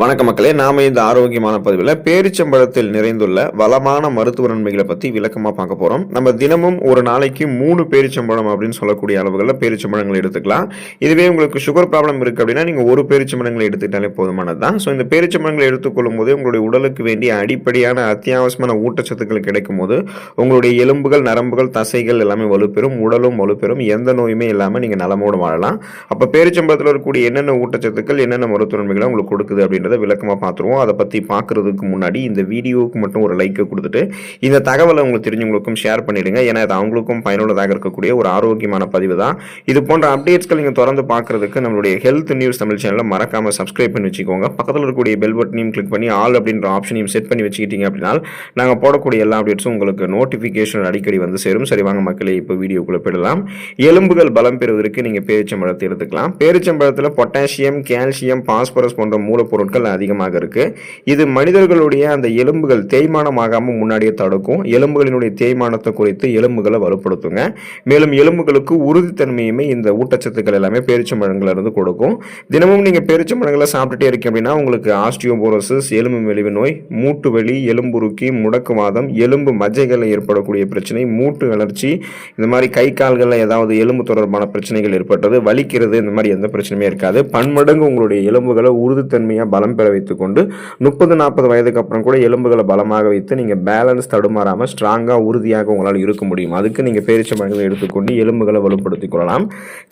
வணக்க மக்களே நாம இந்த ஆரோக்கியமான பதிவில் பேரிச்சம்பழத்தில் நிறைந்துள்ள வளமான மருத்துவ நன்மைகளை பத்தி விளக்கமா பார்க்க போறோம். நம்ம தினமும் ஒரு நாளைக்கு மூணு பேரிச்சம்பழம் அப்படின்னு சொல்லக்கூடிய அளவுகளில் பேரிச்சம்பழங்களை எடுத்துக்கலாம். இதுவே உங்களுக்கு சுகர் ப்ராப்ளம் இருக்கு அப்படின்னா நீங்க ஒரு பேரிச்சம்பழங்களை எடுத்துக்கிட்டாலே போதுமானது தான் ஸோ இந்த பேரிச்சம்பழங்களை எடுத்துக்கொள்ளும் போது உங்களுடைய உடலுக்கு வேண்டிய அடிப்படையான அத்தியாவசியமான ஊட்டச்சத்துக்கள் கிடைக்கும் போது உங்களுடைய எலும்புகள் நரம்புகள் தசைகள் எல்லாமே வலுப்பெறும். உடலும் வலுப்பெறும். எந்த நோயுமே இல்லாமல் நீங்கள் நலமோடு வாழலாம். அப்போ பேரிச்சம்பழத்தில் இருக்கக்கூடிய என்னென்ன ஊட்டச்சத்துக்கள் என்னென்ன மருத்துவ நன்மைகளை உங்களுக்கு கொடுக்குது அப்படின்னு விளக்கமாக பார்த்துருவோம் அதை பற்றி பார்க்குறதுக்கு முன்னாடி இந்த வீடியோவுக்கு மட்டும் ஒரு லைக்கை கொடுத்துட்டு இந்த தகவலை உங்களுக்கு தெரிஞ்சவங்களுக்கும் ஷேர் பண்ணிவிடுங்க ஏன்னா அது அவங்களுக்கும் பயனுள்ளதாக இருக்கக்கூடிய ஒரு ஆரோக்கியமான பதிவு தான். இது போன்ற அப்டேட்ஸ்கள் நீங்கள் தொடர்ந்து பார்க்குறதுக்கு நம்மளுடைய ஹெல்த் நியூஸ் தமிழ் சேனலை மறக்காமல் சப்ஸ்கிரைப் பண்ணி வச்சுக்கோங்க. பக்கத்தில் இருக்கக்கூடிய பெல் பட்டனையும் கிளிக் பண்ணி ஆல் அப்படின்ற ஆப்ஷனையும் செட் பண்ணி வச்சுக்கிட்டீங்க அப்படின்னா நாங்கள் போடக்கூடிய எல்லா அப்டேட்ஸும் உங்களுக்கு நோட்டிஃபிகேஷன் அடிக்கடி வந்து சேரும். சரி வாங்க மக்களே இப்போ வீடியோக்குள்ளே போயிடலாம். எலும்புகள் பலம் பெறுவதற்கு நீங்கள் பேரிச்சம்பழத்தை எடுத்துக்கலாம். பேரிச்சம்பழத்தில் பொட்டாசியம் கால்சியம் பாஸ்பரஸ் போன்ற மூலப்பொருட்கள் அதிகமாக இருக்கு. இது மனிதர்களுடைய அந்த எலும்புகள் தேய்மானமாகாமல் முன்னாடியே தடுக்கும். எலும்புகளினுடைய தேய்மானத்தை குறைத்து எலும்புகளை வலுப்படுத்துங்க. மேலும் எலும்புகளுக்கு உறுதித்தன்மையுமே இந்த ஊட்டச்சத்துக்கள் எல்லாமே பேரிச்சம்பழங்கள்ல இருந்து கொடுக்கும். தினமும் நீங்கள் பேரிச்சம்பழங்களை சாப்பிட்டுட்டே இருக்கீங்க அப்படின்னா உங்களுக்கு ஆஸ்டியோபோரோசிஸ் எலும்பு மெலிவு நோய் மூட்டு வலி எலும்புருக்கி முடக்குவாதம் எலும்பு மஜ்ஜைகளில் ஏற்படக்கூடிய பிரச்சனை மூட்டு வளர்ச்சி இந்த மாதிரி கை கால்களில் ஏதாவது எலும்பு தொடர்பான பிரச்சனைகள் ஏற்பட்டது வலிக்கிறது இந்த மாதிரி எந்த பிரச்சனையுமே இருக்காது. பன்மடங்கு உங்களுடைய எலும்புகளை உறுதித்தன்மையாக பலம் பெற வைத்துக்கொண்டு முப்பது நாற்பது வயதுக்கு அப்புறம் கூட எலும்புகளை பலமாக வைத்து நீங்கள் பேலன்ஸ் தடுமாறாமல் ஸ்ட்ராங்காக உறுதியாக உங்களால் இருக்க முடியும். அதுக்கு நீங்கள் பேரிச்சம்பழங்களை எடுத்துக்கொண்டு எலும்புகளை வலுப்படுத்திக் கொள்ளலாம்.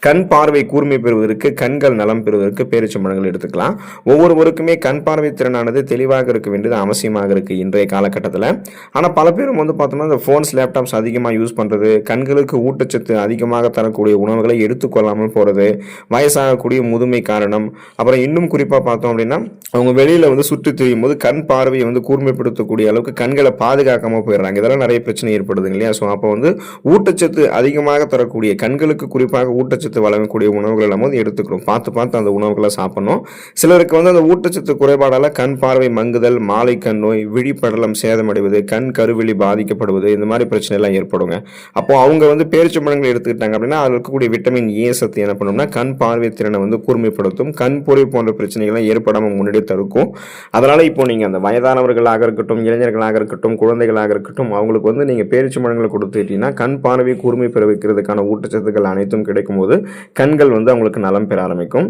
கண் பார்வை கூர்மை பெறுவதற்கு கண்கள் நலம் பெறுவதற்கு பேரிச்சம்பழங்கள் எடுத்துக்கலாம். ஒவ்வொருவருக்குமே கண் பார்வை திறனானது தெளிவாக இருக்க வேண்டியது அவசியமாக இருக்குது இன்றைய காலகட்டத்தில். ஆனால் பல பேரும் வந்து பார்த்தோம்னா இந்த ஃபோன்ஸ் லேப்டாப்ஸ் அதிகமாக யூஸ் பண்ணுறது கண்களுக்கு ஊட்டச்சத்து அதிகமாக தரக்கூடிய உணவுகளை எடுத்துக்கொள்ளாமல் போகிறது வயசாகக்கூடிய முதுமை காரணம். அப்புறம் இன்னும் குறிப்பாக பார்த்தோம் அப்படின்னா அவங்க வெளியில் வந்து சுற்றி திரியும் போது கண் பார்வையை வந்து கூர்மைப்படுத்தக்கூடிய அளவுக்கு கண்களை பாதுகாக்காமல் போயிடுறாங்க. இதெல்லாம் நிறைய பிரச்சனை ஏற்படுது இல்லையா? ஸோ அப்போ வந்து ஊட்டச்சத்து அதிகமாக தரக்கூடிய கண்களுக்கு குறிப்பாக ஊட்டச்சத்து வழங்கக்கூடிய உணவுகள் எல்லாம் வந்து எடுத்துக்கிறோம். பார்த்து பார்த்து அந்த உணவுகளை சாப்பிடணும். சிலருக்கு வந்து அந்த ஊட்டச்சத்து குறைபாடால் கண் பார்வை மங்குதல் மாலை கண் நோய் விழிப்படலம் சேதமடைவது கண் கருவிழி பாதிக்கப்படுவது இந்த மாதிரி பிரச்சனை எல்லாம் ஏற்படுங்க. அப்போ அவங்க வந்து பேரிச்சம்பழங்கள் எடுத்துக்கிட்டாங்க அப்படின்னா அதில் இருக்கக்கூடிய விட்டமின் ஏ சத்து என்ன பண்ணும்னா கண் பார்வை திறனை வந்து கூர்மைப்படுத்தும் கண் பொறி போன்ற பிரச்சனைகள்லாம் ஏற்படாமல் முன்னாடியே தடுக்கும். அதனால் இப்போ நீங்கள் அந்த வயதானவர்களாக இருக்கட்டும் இளைஞர்களாக இருக்கட்டும் குழந்தைகளாக இருக்கட்டும் அவங்களுக்கு வந்து நீங்கள் பேரிச்சம்பழங்களை கொடுத்துட்டீங்கன்னா கண் பார்வை கூர்மை பெற வைக்கிறதுக்கான ஊட்டச்சத்துக்கள் அனைத்தும் கிடைக்கும்போது கண்கள் வந்து அவங்களுக்கு நலம் பெற ஆரம்பிக்கும்.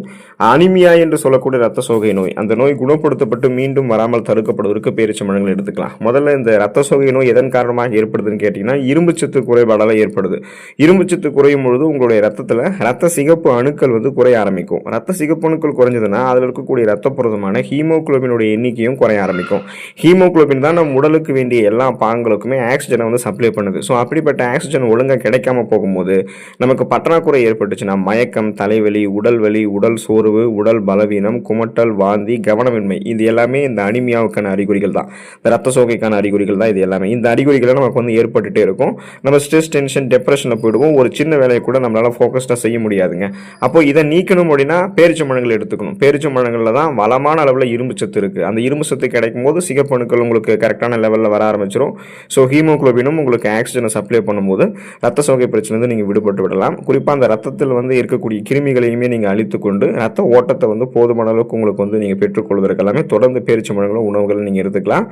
அனிமியா என்று சொல்லக்கூடிய ரத்த சோகை நோய். அந்த நோய் குணப்படுத்தப்பட்டு மீண்டும் வராமல் தடுக்கப்படுவதற்கு பேரிச்சம்பழங்கள் எடுத்துக்கலாம். முதல்ல இந்த ரத்த சோகை நோய் எதன் காரணமாக ஏற்படுதுன்னு கேட்டிங்கன்னா இரும்புச்சத்து குறைபாடால் ஏற்படுது. இரும்புச்சத்து குறையும் பொழுது உங்களுடைய ரத்தத்தில் ரத்த சிகப்பு அணுக்கள் வந்து குறைய ஆரம்பிக்கும். ரத்த சிகப்பு அணுக்கள் குறைஞ்சதுன்னா அதில் இருக்கக்கூடிய ரத்த புரதம் புரதமான ஹீமோகுளோபினுடைய எண்ணிக்கையும் குறைய ஆரம்பிக்கும். ஹீமோகுளோபின் தான் நம்ம உடலுக்கு வேண்டிய எல்லா பாங்களுக்குமே ஆக்சிஜனை வந்து சப்ளை பண்ணுது. ஸோ அப்படிப்பட்ட ஆக்சிஜன் ஒழுங்காக கிடைக்காம போகும்போது நமக்கு பற்றாக்குறை ஏற்பட்டுச்சுன்னா மயக்கம் தலைவலி உடல் வலி உடல் சோர்வு உடல் பலவீனம் குமட்டல் வாந்தி கவனமின்மை இது எல்லாமே இந்த அனிமியாவுக்கான அறிகுறிகள் தான். இந்த ரத்த சோகைக்கான அறிகுறிகள் தான் இது எல்லாமே. இந்த அறிகுறிகளை நமக்கு வந்து ஏற்பட்டுட்டே இருக்கும். நம்ம ஸ்ட்ரெஸ் டென்ஷன் டெப்ரெஷனில் போயிடுவோம். ஒரு சின்ன வேலையை கூட நம்மளால் ஃபோக்கஸ்டாக செய்ய முடியாதுங்க. அப்போ இதை நீக்கணும் அப்படின்னா பேரிச்சம்பழங்கள் எடுத்துக்கணும். பேரிச்சம்பழங்களில் தான் வளமான அளவில் இரும்பு சத்து இருக்குது அந்த இரும்பு சத்து கிடைக்கும் போது சிகப்பணுக்கள் உங்களுக்கு கரெக்டான லெவலில் வர ஆரம்பிச்சிடும் ஸோ ஹீமோகுளோபினும் உங்களுக்கு ஆக்சிஜனை சப்ளை பண்ணும்போது ரத்த சோகை பிரச்சனை நீங்கள் விடுபட்டு விடலாம். குறிப்பாக அந்த ரத்தத்தில் வந்து இருக்கக்கூடிய கிருமிகளையுமே நீங்கள் அழித்து கொண்டு ரத்த ஓட்டத்தை வந்து போதுமான அளவுக்கு உங்களுக்கு வந்து நீங்கள் பெற்றுக்கொள்வதற்கு எல்லாமே தொடர்ந்து பேரிச்சம்பழங்களும் உணவுகளை நீங்கள் எடுத்துக்கலாம்.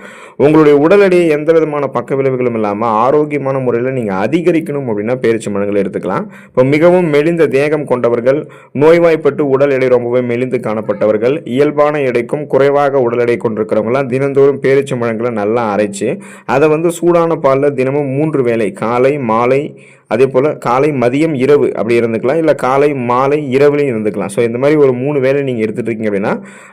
உங்களுடைய உடல் எடையை எந்த விதமான பக்க விளைவுகளும் இல்லாமல் ஆரோக்கியமான முறையில் நீங்கள் அதிகரிக்கணும் அப்படின்னா பேரிச்சம்பழங்களை எடுத்துக்கலாம். இப்போ மிகவும் மெலிந்த தேகம் கொண்டவர்கள் நோய்வாய்ப்பட்டு உடல் எடை ரொம்பவே மெலிந்து காணப்பட்டவர்கள் இயல்பான எடைக்கும் குறைவாக உடல் எடை கொண்டிருக்கிறவங்களாம் தினந்தோறும் பேரிச்சம்பழங்களை நல்லா அரைச்சு அதை வந்து சூடான பாலில் தினமும் மூன்று வேளை காலை மாலை அதே போல் காலை மதியம் இரவு அப்படி இருந்துக்கலாம் இல்லை காலை மாலை இரவுலையும் இருந்துக்கலாம். ஸோ இந்த மாதிரி ஒரு மூணு வேளை நீங்கள் எடுத்துகிட்டு இருக்கீங்க அப்படின்னா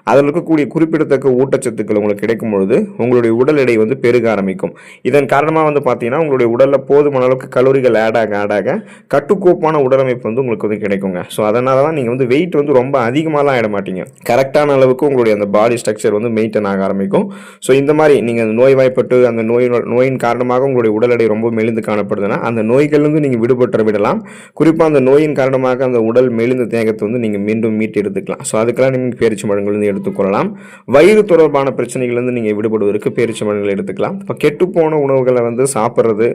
அதில் இருக்கக்கூடிய குறிப்பிடத்தக்க ஊட்டச்சத்துக்கள் உங்களுக்கு கிடைக்கும் பொழுது உங்களுடைய உடல் எடை வந்து பெருக ஆரம்பிக்கும். இதன் காரணமாக வந்து பார்த்தீங்கன்னா உங்களுடைய உடலில் போதுமான அளவுக்கு கலோரிகள் ஆட் ஆக ஆட் ஆக கட்டுக்கோப்பான உடலமைப்பு வந்து உங்களுக்கு வந்து கிடைக்குங்க. ஸோ அதனால தான் நீங்கள் வந்து வெயிட் வந்து ரொம்ப அதிகமாகலாம் ஆகிட மாட்டீங்க. கரெக்டான அளவுக்கு உங்களுடைய அந்த பாடி ஸ்ட்ரக்சர் வந்து மெயின்டைன் ஆக ஆரம்பிக்கும். ஸோ இந்த மாதிரி நீங்கள் நோய்வாய்ப்பட்டு அந்த நோய் நோயின் காரணமாக உங்களுடைய உடல் எடை ரொம்ப மெலிந்து காணப்படுதுன்னா அந்த நோய்கள்லேருந்து நீங்கள் விடுபட்டு விடலாம். குறிப்பாக அந்த நோயின் காரணமாக அந்த உடல் மெலிந்த தேகத்தை வந்து நீங்கள் மீண்டும் மீட்டு எடுத்துக்கலாம். ஸோ அதுக்கெல்லாம் நீங்கள் பேரிச்சம்பழங்கள் வந்து எடுத்துக்கொள்ளலாம் வயிறு தொடர்பான பிரச்சனைகள்லேருந்து நீங்கள் விடுபடுவதற்கு பேரிச்சம்பழங்கள் எடுத்துக்கலாம். இப்போ கெட்டுப்போன உணவுகளை வந்து சாப்பிட்றது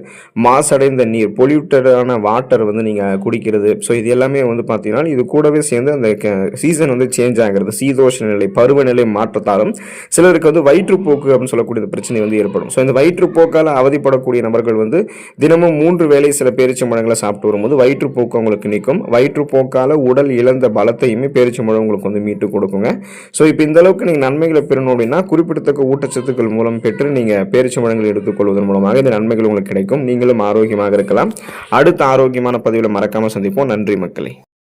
மாசடைந்த நீர் பொல்யூட்டடான வாட்டர் வந்து நீங்கள் குடிக்கிறது. ஸோ இது எல்லாமே வந்து பார்த்தீங்கன்னா இது கூடவே சேர்ந்து அந்த சீசன் வந்து சேஞ்ச் ஆகிறது. சீதோஷ நிலை பருவநிலை மாற்றத்தாலும் சிலருக்கு வந்து வயிற்றுப்போக்கு அப்படின்னு சொல்லக்கூடிய பிரச்சனை வந்து ஏற்படும். ஸோ இந்த வயிற்றுப்போக்கால் அவதிப்படக்கூடிய நபர்கள் வந்து தினமும் மூன்று வேளை சில பேர் பேரிச்சம்பழங்களை சாப்பிட்டு வரும்போது வயிற்றுப்போக்கு உங்களுக்கு நிற்கும் வயிற்றுப்போக்கால் உடல் இழந்த பலத்தையுமே பேரிச்சம்பழம் உங்களுக்கு வந்து மீட்டு கொடுக்குங்க. ஸோ இப்போ இந்த அளவுக்கு நீங்கள் நன்மைகளை பெறணும் அப்படின்னா குறிப்பிடத்தக்க ஊட்டச்சத்துக்கள் மூலம் பெற்று நீங்கள் பேரிச்சம்பழங்கள் எடுத்துக்கொள்வதன் மூலமாக இந்த நன்மைகள் உங்களுக்கு கிடைக்கும். நீங்களும் ஆரோக்கியமாக இருக்கலாம். அடுத்த ஆரோக்கியமான பதிவில் மறக்காமல் சந்திப்போம். நன்றி மக்களே.